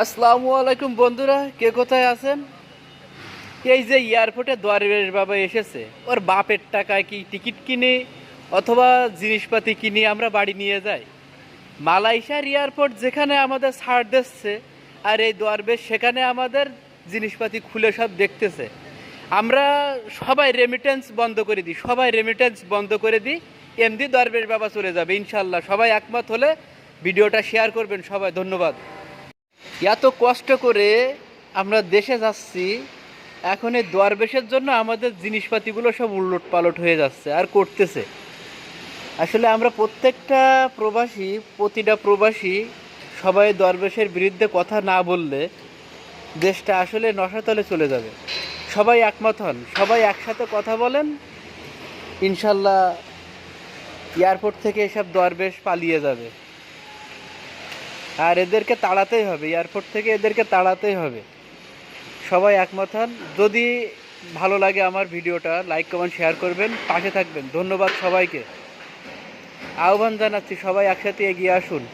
আসসালামু আলাইকুম বন্ধুরা, কে কোথায় আছেন? এই যে এয়ারপোর্টে দরবেশ বাবা এসেছে, ওর বাপের টাকায় কি টিকিট কিনে অথবা জিনিসপাতি কিনে আমরা বাড়ি নিয়ে যাই? মালয়েশিয়ার এয়ারপোর্ট যেখানে আমাদের ছাড় দিচ্ছে আর এই দরবেশ সেখানে আমাদের জিনিসপাতি খুলে সব দেখতেছে। আমরা সবাই রেমিটেন্স বন্ধ করে দিই, সবাই রেমিটেন্স বন্ধ করে দিই, এমনি দরবেশ বাবা চলে যাবে, ইনশাল্লাহ। সবাই একমত হলে ভিডিওটা শেয়ার করবেন সবাই, ধন্যবাদ। এত কষ্ট করে আমরা দেশে যাচ্ছি, এখন এই দরবেশের জন্য আমাদের জিনিসপাতিগুলো সব উলট পালট হয়ে যাচ্ছে আর করতেছে। আসলে আমরা প্রত্যেকটা প্রবাসী, প্রতিটা প্রবাসী সবাই দরবেশের বিরুদ্ধে কথা না বললে দেশটা আসলে নশাতলে চলে যাবে। সবাই একমত হন, সবাই একসাথে কথা বলেন, ইনশাল্লাহ এয়ারপোর্ট থেকে এসব দরবেশ পালিয়ে যাবে। আর এদেরকে তাড়াতেই হবে, এয়ারপোর্ট থেকে এদেরকে তাড়াতেই হবে। সবাই একমত হন। যদি ভালো লাগে আমার ভিডিওটা, লাইক, কমেন্ট, শেয়ার করবেন। পাশে থাকবেন। ধন্যবাদ সবাইকে। আহ্বান জানাচ্ছি সবাই একসাথে এগিয়ে আসুন।